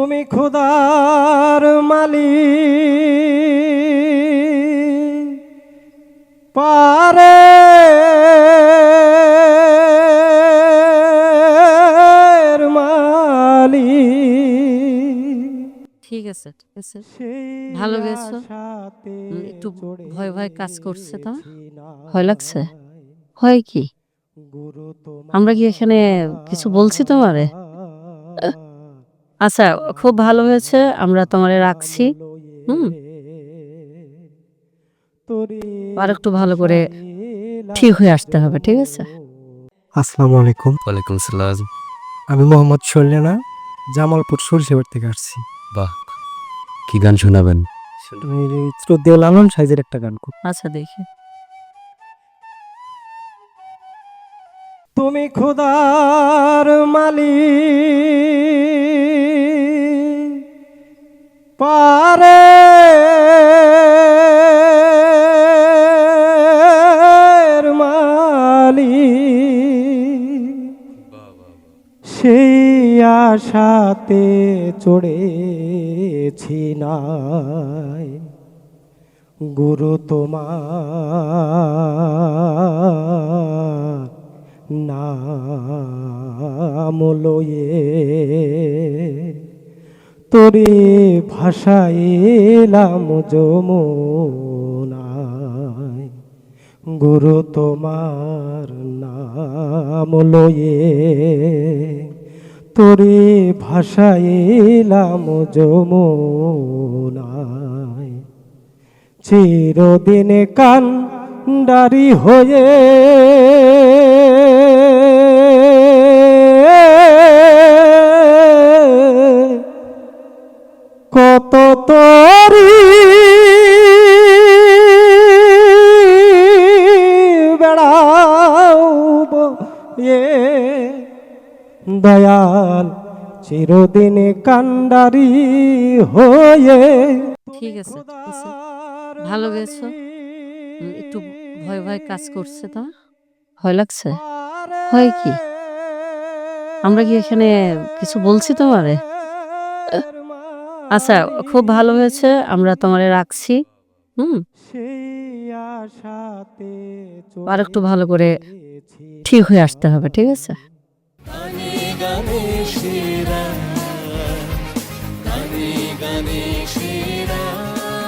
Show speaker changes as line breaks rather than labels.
তুমি খুদার মালি পারে। মালি
ঠিক আছে ঠিক আছে। ভালো গেছো? একটু ভয় ভয় কাজ করছে তোমার? ভয় লাগছে? হয় কি? আমরা কি এখানে কিছু বলছি তোমারে? আচ্ছা খুব ভালো হয়েছে আমরা তোমারে রাখছি। হুম। আর একটু ভালো করে ঠিক হয়ে আসতে হবে ঠিক আছে?
আসসালামু আলাইকুম।
ওয়ালাইকুম সালাম।
আমি মোহাম্মদ সল্যানা জামালপুর সরিষাবাদ থেকে আসছি।
বাহ কি গান শোনাবেন?
শ্রদ্ধেয় লালন সাইজের একটা গান খুব
আচ্ছা দেখি।
তুমি খুদার মালি পারে। মালি সেই আশাতে চড়েছি নাই। গুরু তোমার নাম লয়ে তোরে ভাষাইলাম যমুনায়। গুরু তোমার নাম লয়ে তোরে ভাষাইলাম যমুনায়। চিরদিনে কান ডারি হয়ে কত তরি বেড়াব এ। দয়াল চিরদিনে কান্ডারি হয়ে
ঠিক আছে। ভালো গেছো? একটু ভয় ভয় কাজ করছে তোমার ভয় লাগছে? হয় কি? আমরা কি এখানে কিছু বলছি তোমারে? আচ্ছা খুব ভালো হয়েছে, আমরা তোমারে রাখছি। হুম। আর একটু ভালো করে ঠিক হয়ে আসতে হবে, ঠিক আছে?
গণেশ